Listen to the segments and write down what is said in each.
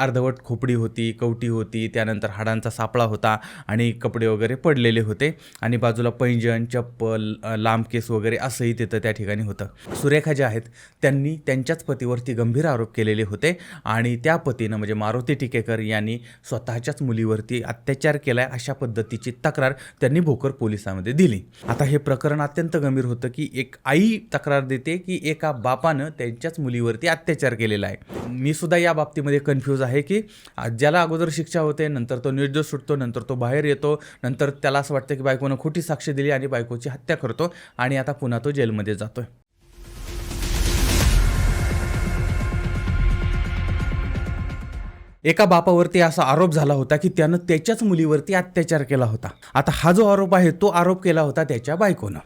अर्धवट खोपडी होती कवटी होती त्यानंतर हाडांचा सापळा होता आणि कपडे वगैरे पडलेले होते. आणि बाजूला पैंजण चप्पल लांब केस वगैरे असंही तिथं त्या ठिकाणी होतं. सुरेखा ज्या आहेत त्यांनी त्यांच्याच पतीवरती गंभीर आरोप केलेले होते आणि त्या पतीनं म्हणजे मारुती टिकेकर यांनी स्वतःच्याच मुलीवरती अत्याचार केलाय अशा पद्धतीची तक्रार त्यांनी भोकर पोलिसांमध्ये दिली. आता हे प्रकरण अत्यंत गंभीर होतं की एक आई तक्रार देते की एका बापानं त्यांच्याच मुलीवरती अत्याचार केलेला आहे. मी सुद्धा या बाबतीमध्ये कन्फ्यूज आहे. आहे की ज्याला अगोदर शिक्षा होते नंतर तो निर्दोष सुटतो नंतर तो बाहेर येतो नंतर त्याला असं वाटतं की बायकोनं खोटी साक्ष दिली आणि बायकोची हत्या करतो आणि आता पुन्हा तो जेलमध्ये जातोय. एका बापावरती असा आरोप झाला होता की त्यानं त्याच्याच मुलीवरती अत्याचार केला होता. आता हा जो आरोप आहे तो आरोप केला होता त्याच्या बायकोनं.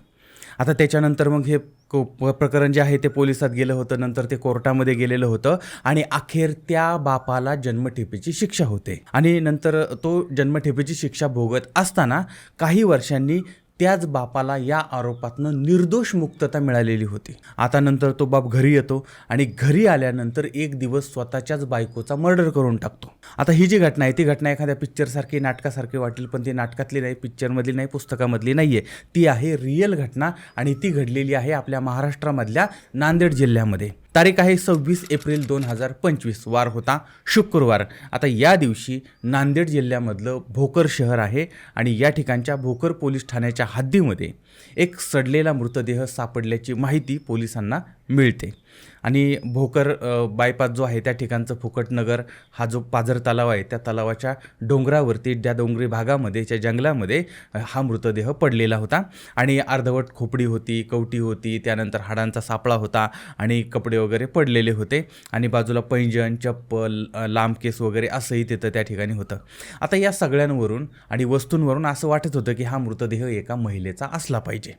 आता त्याच्यानंतर मग हे को प्रकरण जे आहे ते पोलिसात गेलं होतं नंतर ते कोर्टामध्ये गेलेलं होतं आणि अखेर त्या बापाला जन्मठेपेची शिक्षा होते. आणि नंतर तो जन्मठेपेची शिक्षा भोगत असताना काही वर्षांनी त्याच बापाला या आरोपातनं निर्दोष मुक्तता मिळालेली होती. आता नंतर तो बाप घरी येतो आणि घरी आल्यानंतर एक दिवस स्वतःच्याच बायकोचा मर्डर करून टाकतो. आता ही जी घटना आहे ती घटना एखाद्या पिक्चरसारखी नाटकासारखी वाटेल पण ती नाटकातली नाही पिक्चरमधली नाही पुस्तकामधली नाही आहे ती आहे रिअल घटना आणि ती घडलेली आहे आपल्या महाराष्ट्रामधल्या नांदेड जिल्ह्यामध्ये. तारीख आहे सव्वीस एप्रिल दोन हजार पंचवीस. वार होता शुक्रवार. आता या दिवशी नांदेड जिल्ह्यामधलं भोकर शहर आहे आणि या ठिकाणच्या भोकर पोलीस ठाण्याच्या हद्दीमध्ये एक सडलेला मृतदेह सापडल्याची माहिती पोलिसांना मिळते. आणि भोकर बायपास जो आहे त्या ठिकाणचं फुकटनगर हा जो पाझर तलाव आहे त्या तलावाच्या डोंगरावरती त्या डोंगरी भागामध्ये त्या जंगलामध्ये हा मृतदेह पडलेला होता. आणि अर्धवट खोपडी होती कवटी होती त्यानंतर हाडांचा सापळा होता आणि कपडे वगैरे पडलेले होते. आणि बाजूला पैंजण चप्पल लांब केस वगैरे असंही तिथं त्या ठिकाणी होतं. आता या सगळ्यांवरून आणि वस्तूंवरून असं वाटत होतं की हा मृतदेह एका महिलेचा असला पाहिजे.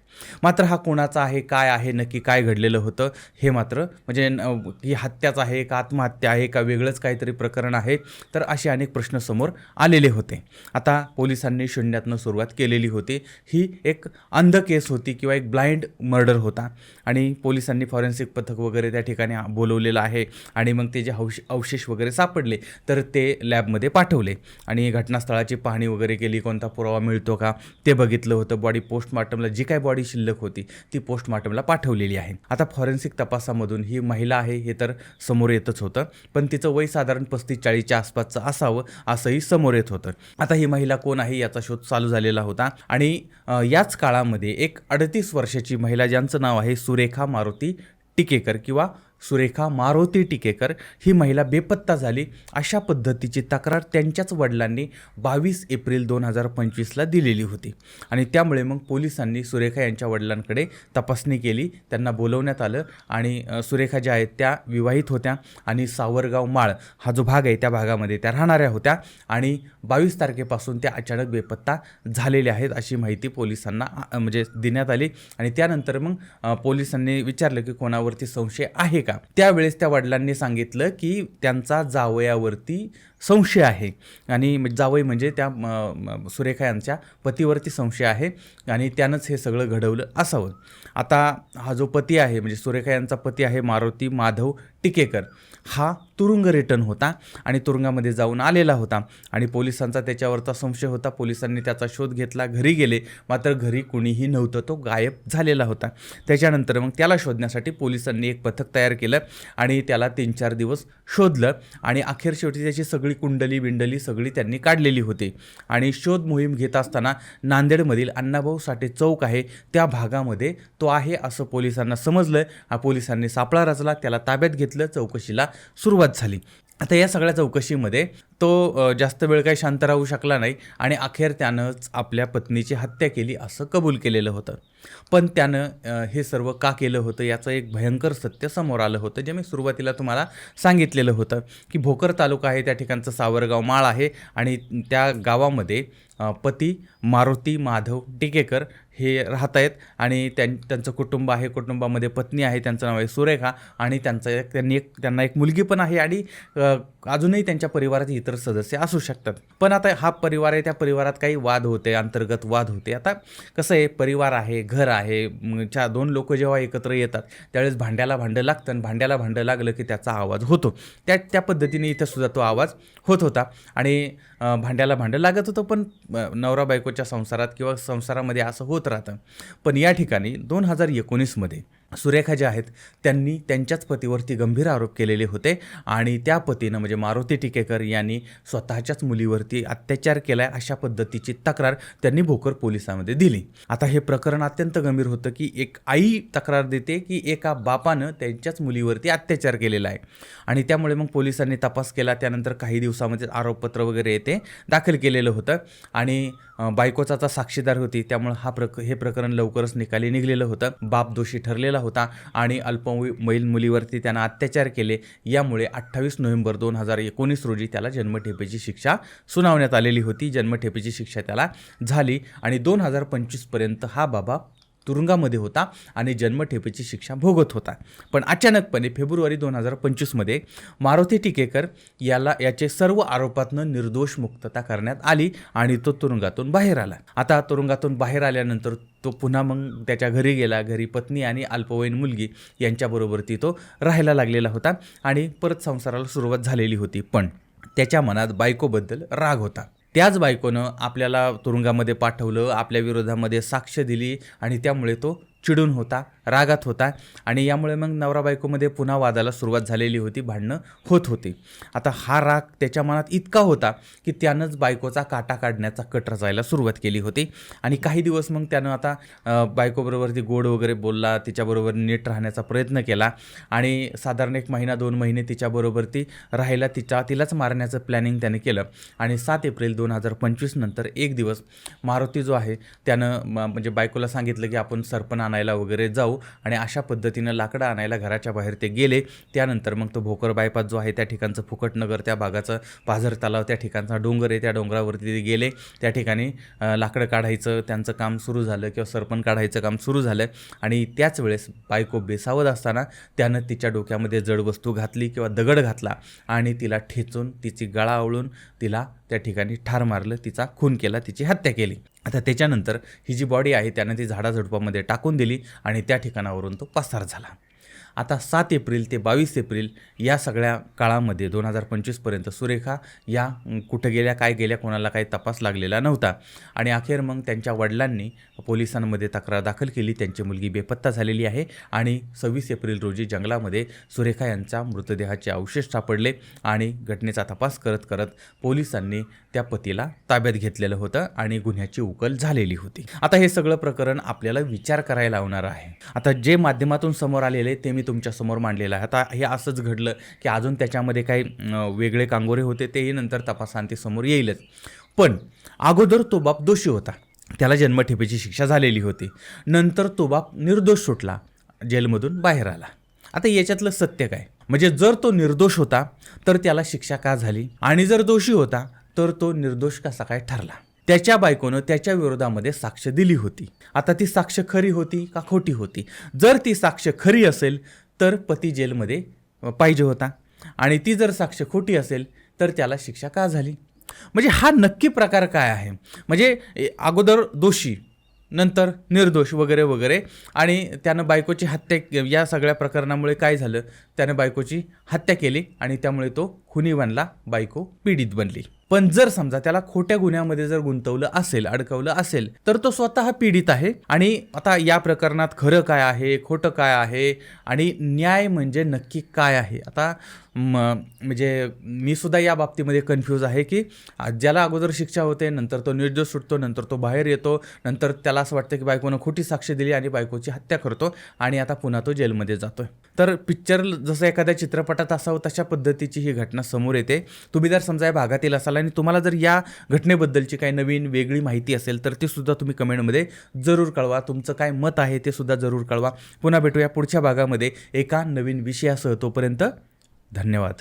मात्र हा कोणाचा आहे काय आहे नक्की काय घडलेलं होतं हे मात्र म्हणजे ही हत्याच आहे का आत्महत्या आहे का वेगळंच काहीतरी प्रकरण आहे तर असे अनेक प्रश्न समोर आलेले होते. आता पोलिसांनी शून्यातनं सुरुवात केलेली होती. ही एक अंध केस होती किंवा एक ब्लाइंड मर्डर होता. आणि पोलिसांनी फॉरेन्सिक पथक वगैरे त्या ठिकाणी बोलवलेलं आहे आणि मग ते जे अवश अवशेष वगैरे सापडले तर ते लॅबमध्ये पाठवले. आणि घटनास्थळाची पाहणी वगैरे केली कोणता पुरावा मिळतो का ते बघितलं होतं. बॉडी पोस्टमार्टमला जी काय बॉडी शिल्लक होती ती पोस्टमॉर्टमला पाठवलेली आहे. आता फॉरेन्सिक तपासामधून ही महिला आहे हे तर समोर येतच होतं पण तिचं वय साधारण पस्तीस चाळीसच्या आसपासचं असावं असंही समोर येत होतं. आता ही महिला कोण आहे याचा शोध चालू झालेला होता आणि याच काळामध्ये एक अडतीस वर्षाची महिला ज्यांचं नाव आहे सुरेखा मारुती टिकेकर किंवा सुरेखा मारुती टिकेकर ही महिला बेपत्ता झाली. अशा पद्धतीची तक्रार त्यांच्याच वडिलांनी बावीस एप्रिल दोन हजार पंचवीसला दिलेली होती. आणि त्यामुळे मग पोलिसांनी सुरेखा यांच्या वडिलांकडे तपासणी केली. त्यांना बोलवण्यात आलं आणि सुरेखा ज्या आहेत त्या विवाहित होत्या आणि सावरगाव माळ हा जो भाग आहे त्या भागामध्ये त्या राहणाऱ्या होत्या आणि बावीस तारखेपासून त्या अचानक बेपत्ता झालेल्या आहेत अशी माहिती पोलिसांना म्हणजे देण्यात आली. आणि त्यानंतर मग पोलिसांनी विचारलं की कोणावरती संशय आहे का? त्यावेळेस त्या वडिलांनी सांगितलं की त्यांचा जावयावरती संशय आहे. आणि जावई म्हणजे त्या सुरेखा यांच्या पतीवरती संशय आहे आणि त्यानंच हे सगळं घडवलं असावं. आता हा जो पती आहे म्हणजे सुरेखा यांचा पती आहे मारुती माधव टिकेकर हा तुरुंग रिटर्न होता आणि तुरुंगामध्ये जाऊन आलेला होता आणि पोलिसांचा त्याच्यावरचा संशय होता. पोलिसांनी त्याचा शोध घेतला घरी गेले. मात्र घरी कुणीही नव्हतं तो गायब झालेला होता. त्याच्यानंतर मग त्याला शोधण्यासाठी पोलिसांनी एक पथक तयार केलं आणि त्याला तीन चार दिवस शोधलं आणि अखेर शेवटी त्याची सगळी सगळी कुंडली बिंडली सगळी त्यांनी काढलेली होती. आणि शोध मोहीम घेत असताना नांदेडमधील अण्णाभाऊ साठे चौक आहे त्या भागामध्ये तो आहे असं पोलिसांना समजलं. हा पोलिसांनी सापळा रचला त्याला ताब्यात घेतलं चौकशीला सुरुवात झाली. आता या सगळ्या चौकशीमध्ये तो जास्त वेळ काही शांत राहू शकला नाही आणि अखेर त्यानंच आपल्या पत्नीची हत्या केली असं कबूल केलेलं होतं. पण त्यानं हे सर्व का केलं होतं याचं एक भयंकर सत्य समोर आलं होतं जे मी सुरुवातीला तुम्हाला सांगितलेलं होतं की भोकर तालुका आहे त्या ठिकाणचं सावरगाव माळ आहे आणि त्या गावामध्ये पती मारुती माधव टिकेकर हे राहत आहेत आणि त्यां त्यांचं कुटुंब आहे कुटुंबामध्ये पत्नी आहे त्यांचं नाव आहे सुरेखा आणि त्यांचं एक त्यांनी एक त्यांना एक मुलगी पण आहे आणि अजूनही त्यांच्या परिवारात इतर सदस्य असू शकतात. पण आता हा परिवार आहे त्या परिवारात काही वाद होते अंतर्गत वाद होते. आता कसं आहे परिवार आहे घर आहे. चार च्या दोन लोक जेव्हा एकत्र येतात त्यावेळेस भांड्याला भांडं लागतं आणि भांड्याला भांडं लागलं की त्याचा आवाज होतो. त्या त्या पद्धतीने इथं सुद्धा तो आवाज होत होता. आणि भांड्याला भांडं लागत होतं पण नवरा बायकोच्या संसारात किंवा संसारामध्ये असं होत राहतं. पण या ठिकाणी दोन हजार एकोणीसमध्ये सुरेखा ज्या आहेत त्यांनी त्यांच्याच पतीवरती गंभीर आरोप केलेले होते आणि त्या पतीनं म्हणजे मारुती टिकेकर यांनी स्वतःच्याच मुलीवरती अत्याचार केलाय अशा पद्धतीची तक्रार त्यांनी भोकर पोलिसांमध्ये दिली. आता हे प्रकरण अत्यंत गंभीर होतं की एक आई तक्रार देते की एका बापानं त्यांच्याच मुलीवरती अत्याचार केलेला आहे. आणि त्यामुळे मग पोलिसांनी तपास केला त्यानंतर काही दिवसामध्ये आरोपपत्र वगैरे येते दाखल केलेलं होतं आणि बायकोचाचा बायकोचा आता साक्षीदार होती. त्यामुळे हा प्रक हे प्रकरण लवकरच निकाली निघलेलं होतं. बाप दोषी ठरलेला होता आणि अल्पवयीन मुलीवरती त्यानं अत्याचार केले. यामुळे अठ्ठावीस नोव्हेंबर दोन हजार एकोणीस रोजी त्याला जन्मठेपेची शिक्षा सुनावण्यात आलेली होती. जन्मठेपेची शिक्षा त्याला झाली आणि दोन हजार पंचवीसपर्यंत हा बाबा तुरुंगामध्ये होता आणि जन्मठेपेची शिक्षा भोगत होता. पण अचानकपणे फेब्रुवारी दोन हजार पंचवीसमध्ये मारुती टिकेकर याला याचे सर्व आरोपातनं निर्दोष मुक्तता करण्यात आली आणि तो तुरुंगातून बाहेर आला. आता तुरुंगातून बाहेर आल्यानंतर तो पुन्हा मग त्याच्या घरी गेला. घरी पत्नी आणि अल्पवयीन मुलगी यांच्याबरोबर ती तो राहायला लागलेला होता आणि परत संसाराला सुरुवात झालेली होती. पण त्याच्या मनात बायकोबद्दल राग होता. त्याच बायकोनं आपल्याला तुरुंगामध्ये पाठवलं आपल्या विरोधामध्ये साक्ष दिली आणि त्यामुळे तो चिडून होता. रागात होता आणि यामुळे मग नवरा बायकोमध्ये पुन्हा वादाला सुरुवात झालेली होती भांडणं होत होती. आता हा राग त्याच्या मनात इतका होता की त्यानंच बायकोचा काटा काढण्याचा कट रचायला सुरुवात केली होती. आणि काही दिवस मग त्यानं आता बायकोबरोबर ती गोड वगैरे बोलला तिच्याबरोबर नीट राहण्याचा प्रयत्न केला आणि साधारण एक महिना दोन महिने तिच्याबरोबर ती राहायला तिच्या तिलाच मारण्याचं प्लॅनिंग त्याने केलं. आणि सात एप्रिल दोन हजार पंचवीस नंतर एक दिवस मारुती जो आहे त्यानं म- म्हणजे बायकोला सांगितलं की आपण सरपण आणायला वगैरे जाऊ. आणि अशा पद्धतीनं लाकडं आणायला घराच्या बाहेर ते गेले. त्यानंतर मग तो भोकर बायपास जो आहे त्या ठिकाणचं फुकटनगर त्या भागाचं पाझर तलाव त्या ठिकाणचा डोंगर आहे त्या डोंगरावरती ते गेले. त्या ठिकाणी लाकडं काढायचं त्यांचं काम सुरू झालं किंवा सरपण काढायचं काम सुरू झालं. आणि त्याच वेळेस बायको बेसावत असताना त्यानं तिच्या डोक्यामध्ये जड वस्तू घातली किंवा दगड घातला आणि तिला ठेचून तिची गळा आवळून तिला त्या ठिकाणी ठार मारलं तिचा खून केला तिची हत्या केली. आता त्याच्यानंतर ही जी बॉडी आहे त्यानं ती झाडाझुडपामध्ये टाकून दिली आणि त्या ठिकाणावरून तो पसार झाला. आता सात एप्रिल ते बावीस एप्रिल या सगळ्या काळामध्ये दोन हजार पंचवीसपर्यंत सुरेखा या कुठं गेल्या काय गेल्या कोणाला काही तपास लागलेला नव्हता. आणि अखेर मग त्यांच्या वडिलांनी पोलिसांमध्ये तक्रार दाखल केली. त्यांची मुलगी बेपत्ता झालेली आहे आणि सव्वीस एप्रिल रोजी जंगलामध्ये सुरेखा यांचा मृतदेहाचे अवशेष सापडले आणि घटनेचा तपास करत करत पोलिसांनी त्या पतीला ताब्यात घेतलेलं होतं आणि गुन्ह्याची उकल झालेली होती. आता हे सगळं प्रकरण आपल्याला विचार करायला लावणार आहे. आता जे माध्यमातून समोर आलेले ते मी तुमच्यासमोर मांडलेला आहे. आता हे असंच घडलं की अजून त्याच्यामध्ये काही वेगळे कांगोरे होते तेही नंतर तपासांती समोर येईलच. पण अगोदर तो बाप दोषी होता. त्याला जन्मठेपेची शिक्षा झालेली होती. नंतर तो बाप निर्दोष सुटला जेलमधून बाहेर आला. आता याच्यातलं सत्य काय? म्हणजे जर तो निर्दोष होता तर त्याला शिक्षा का झाली? आणि जर दोषी होता तर तो निर्दोष कसा काय ठरला? त्याच्या बायकोनं त्याच्या विरोधामध्ये साक्ष दिली होती. आता ती साक्ष खरी होती का खोटी होती? जर ती साक्ष खरी असेल तर पती जेलमध्ये पाहिजे होता. आणि ती जर साक्ष खोटी असेल तर त्याला शिक्षा का झाली? म्हणजे हा नक्की प्रकार काय आहे? म्हणजे ए, अगोदर दोषी नंतर निर्दोष वगैरे वगैरे आणि त्यानं बायकोची हत्या या सगळ्या प्रकरणामुळे काय झालं? त्यानं बायकोची हत्या केली आणि त्यामुळे तो खुनी बनला बायको पीडित बनली. पण जर समजा त्याला खोट्या गुन्ह्यामध्ये जर गुंतवलं असेल अडकवलं असेल तर तो स्वतः पीडित आहे. आणि आता या प्रकरणात खरं काय आहे खोटं काय आहे आणि न्याय म्हणजे नक्की काय आहे? आता म्हणजे मी सुद्धा या बाबतीमध्ये कन्फ्यूज आहे की ज्याला अगोदर शिक्षा होते नंतर तो निर्दोष सुटतो नंतर तो बाहेर येतो नंतर त्याला असं वाटतं की बायकोनं खोटी साक्ष दिली आणि बायकोची हत्या करतो आणि आता पुन्हा तो जेलमध्ये जातोय. तर पिक्चर जसं एखाद्या चित्रपटात असावं तशा पद्धतीची ही घटना समोर येते. तुम्ही जर समजा या भागातील असाल आणि तुम्हाला जर या घटनेबद्दलची काही नवीन वेगळी माहिती असेल तर ती सुद्धा तुम्ही कमेंटमध्ये जरूर कळवा. तुमचं काय मत आहे ते सुद्धा जरूर कळवा. पुन्हा भेटूया पुढच्या भागामध्ये एका नवीन विषयासह. तोपर्यंत धन्यवाद.